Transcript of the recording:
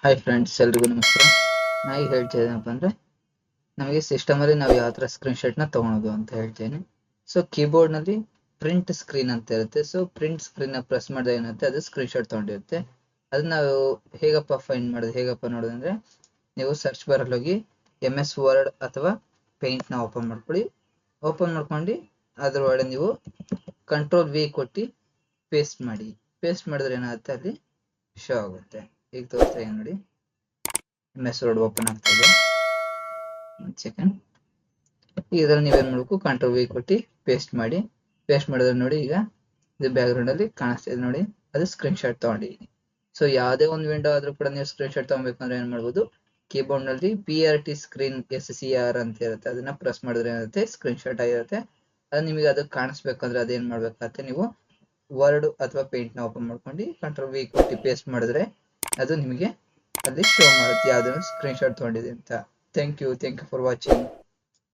Hi friends ಎಲ್ರಿಗೂ ನಮಸ್ಕಾರ. ನಾ ಈಗ ಹೇಳ್ತಾ ಇದ್ದೇನಪ್ಪ ಅಂದರೆ, ನಮಗೆ ಸಿಸ್ಟಮಲ್ಲಿ ನಾವು ಯಾವ ಥರ ಸ್ಕ್ರೀನ್ಶಾಟ್ನ ತೊಗೊಳೋದು ಅಂತ ಹೇಳ್ತೀನಿ. ಸೊ ಕೀಬೋರ್ಡ್ನಲ್ಲಿ ಪ್ರಿಂಟ್ ಸ್ಕ್ರೀನ್ ಅಂತ ಇರುತ್ತೆ. ಸೊ ಪ್ರಿಂಟ್ ಸ್ಕ್ರೀನ್ನ ಪ್ರೆಸ್ ಮಾಡಿದ್ರೆ ಏನಿರುತ್ತೆ ಅದು ಸ್ಕ್ರೀನ್ಶಾಟ್ ತೊಗೊಂಡಿರುತ್ತೆ. ಅದನ್ನ ನಾವು ಹೇಗಪ್ಪ ಫೈಂಡ್ ಮಾಡೋದು, ಹೇಗಪ್ಪ ನೋಡೋದಂದ್ರೆ ನೀವು ಸರ್ಚ್ ಬಾರಲ್ಲಿ ಹೋಗಿ ಎಂ ಎಸ್ ವರ್ಡ್ ಅಥವಾ ಪೇಂಟ್ನ ಓಪನ್ ಮಾಡ್ಕೊಳ್ಳಿ. ಓಪನ್ ಮಾಡ್ಕೊಂಡು ಅದರೊಳಗೆ ನೀವು ಕಂಟ್ರೋಲ್ ವಿ ಕೊಟ್ಟು ಪೇಸ್ಟ್ ಮಾಡಿ. ಪೇಸ್ಟ್ ಮಾಡಿದ್ರೆ ಏನಾಗುತ್ತೆ ಅಲ್ಲಿ ಶೋ ಆಗುತ್ತೆ. ಈಗ ತೋರಿಸ್ತಾ ಇದೆ ನೋಡಿ. ಎಂ ಎಸ್ ವರ್ಡ್ ಓಪನ್ ಆಗ್ತಾ ಇದೆ. ಒಂದು ಸೆಕೆಂಡ್ ನೀವು ನೀವೇನು ಮಾಡಬೇಕು? ಕಂಟ್ರೋಲ್ ವಿ ಕೊಟ್ಟು ಪೇಸ್ಟ್ ಮಾಡಿ. ಪೇಸ್ಟ್ ಮಾಡಿದ್ರೆ ನೋಡಿ ಈಗ ಇದು ಬ್ಯಾಕ್ಗ್ರೌಂಡ್ ಅಲ್ಲಿ ಕಾಣಿಸ್ತಾ ಇದೆ ನೋಡಿ. ಅದು ಸ್ಕ್ರೀನ್ ಶಾಟ್ ತಗೊಂಡಿದ್ದೀನಿ. ಸೊ ಯಾವುದೇ ಒಂದು ವಿಂಡೋ ಆದ್ರೂ ಕೂಡ ನೀವು ಸ್ಕ್ರೀನ್ ಶಾಟ್ ತಗೊಬೇಕಂದ್ರೆ ಏನು ಮಾಡ್ಬೋದು? ಕೀಬೋರ್ಡ್ನಲ್ಲಿ P R T screen S C R ಅಂತ ಇರುತ್ತೆ. ಅದನ್ನ ಪ್ರೆಸ್ ಮಾಡಿದ್ರೆ ಏನಿರುತ್ತೆ ಸ್ಕ್ರೀನ್ ಶಾಟ್ ಆಗಿರುತ್ತೆ. ಅದು ನಿಮಗೆ ಅದು ಕಾಣಿಸ್ಬೇಕಂದ್ರೆ ಅದೇನ್ ಮಾಡ್ಬೇಕಾಗತ್ತೆ ನೀವು ವರ್ಡ್ ಅಥವಾ ಪೇಂಟ್ನ ಓಪನ್ ಮಾಡ್ಕೊಂಡು ಕಂಟ್ರೋಲ್ ವಿ ಕೊಟ್ಟು ಪೇಸ್ಟ್ ಮಾಡಿದ್ರೆ ಅದು ನಿಮಗೆ ಅಲ್ಲಿ ಶೋ ಮಾಡುತ್ತೆ. ಯಾವುದನ್ನು ಸ್ಕ್ರೀನ್ ಶಾಟ್ ತಗೊಂಡಿದೆ ಅಂತ. Thank you thank you for watching